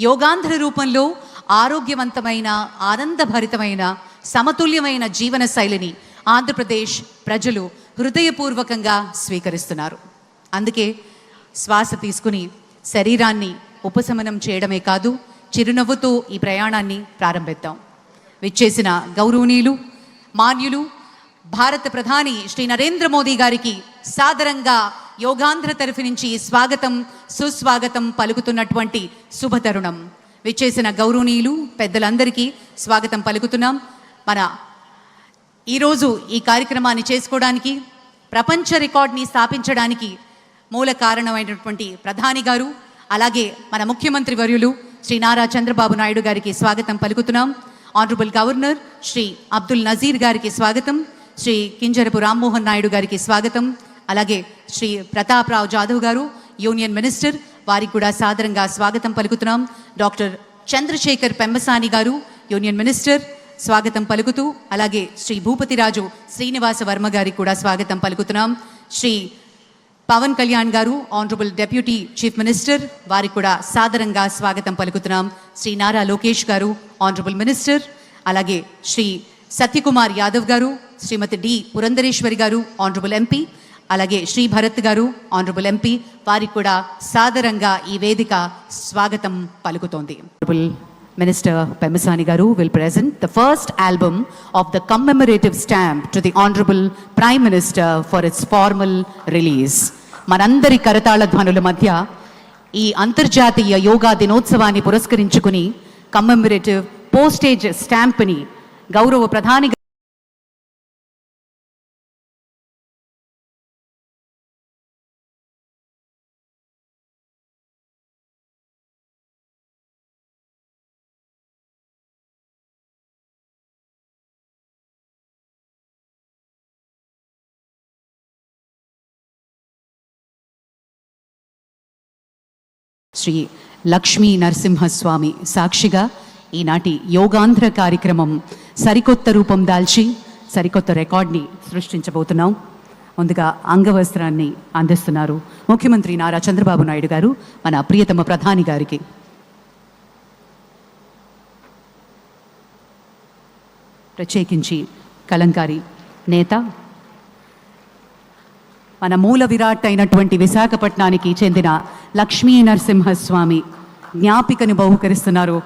యోగాంధ్ర రూపంలో ఆరోగ్యవంతమైన ఆనందభరితమైన సమతుల్యమైన జీవన శైలిని ఆంధ్రప్రదేశ్ ప్రజలు హృదయపూర్వకంగా స్వీకరిస్తున్నారు. అందుకే శ్వాస తీసుకుని శరీరాన్ని ఉపశమనం చేయడమే కాదు చిరునవ్వుతో ఈ ప్రయాణాన్ని ప్రారంభిద్దాం. విచ్చేసిన గౌరవనీయులు మాన్యులు భారత ప్రధాని శ్రీ నరేంద్ర మోదీ గారికి సాదరంగా యోగాంధ్ర తరఫు నుంచి స్వాగతం సుస్వాగతం పలుకుతున్నటువంటి శుభతరుణం. విచ్చేసిన గౌరవనీయులు పెద్దలందరికీ స్వాగతం పలుకుతున్నాం. మన ఈరోజు ఈ కార్యక్రమాన్ని చేసుకోవడానికి ప్రపంచ రికార్డ్ని స్థాపించడానికి మూల కారణమైనటువంటి ప్రధాని గారు అలాగే మన ముఖ్యమంత్రి వర్యులు శ్రీ నారా చంద్రబాబు నాయుడు గారికి స్వాగతం పలుకుతున్నాం. ఆనరబుల్ గవర్నర్ శ్రీ అబ్దుల్ నజీర్ గారికి స్వాగతం. శ్రీ కింజరపు రామ్మోహన్ నాయుడు గారికి స్వాగతం. అలాగే శ్రీ ప్రతాప్రావు జాదవ్ గారు యూనియన్ మినిస్టర్ వారికి కూడా సాదరంగా స్వాగతం పలుకుతున్నాం. డాక్టర్ చంద్రశేఖర్ పెంబసాని గారు యూనియన్ మినిస్టర్ స్వాగతం పలుకుతూ అలాగే శ్రీ భూపతిరాజు శ్రీనివాస వర్మ గారికి కూడా స్వాగతం పలుకుతున్నాం. శ్రీ పవన్ కళ్యాణ్ గారు ఆనరబుల్ డెప్యూటీ చీఫ్ మినిస్టర్ వారికి కూడా సాదరంగా స్వాగతం పలుకుతున్నాం. శ్రీ నారా లోకేష్ గారు ఆనరబుల్ మినిస్టర్ అలాగే శ్రీ సత్యకుమార్ యాదవ్ గారు శ్రీమతి డి పురంధరేశ్వరి గారు ఆనరబుల్ ఎంపీ అలాగే శ్రీ భరత్ గారు ఆనరబుల్ ఎంపీ వారికి కూడా సాదరంగా ఈ వేదిక స్వాగతం పలుకుతోంది. మినిస్టర్ పెమసాని గారు will present the first album of the commemorative stamp to the honourable prime minister for its formal release మనందరి కరతాళ ధ్వనుల మధ్య ఈ అంతర్జాతీయ యోగా దినోత్సవాన్ని పురస్కరించుకుని కమ్మెమరేటివ్ పోస్టేజ్ స్టాంప్ని గౌరవ ప్రధాని శ్రీ లక్ష్మీ నరసింహస్వామి సాక్షిగా ఈనాటి యోగాంధ్ర కార్యక్రమం సరికొత్త రూపం దాల్చి సరికొత్త రికార్డ్ని సృష్టించబోతున్నాం. ముందుగా అంగవస్త్రాన్ని అందిస్తున్నారు ముఖ్యమంత్రి నారా చంద్రబాబు నాయుడు గారు మన ప్రియతమ ప్రధాని గారికి. ప్రత్యేకించి కలంకారి నేత మన మూల విరాట్ అయినటువంటి విశాఖపట్నానికి చెందిన లక్ష్మీ నరసింహస్వామి జ్ఞాపికను బహుకరిస్తున్నారు.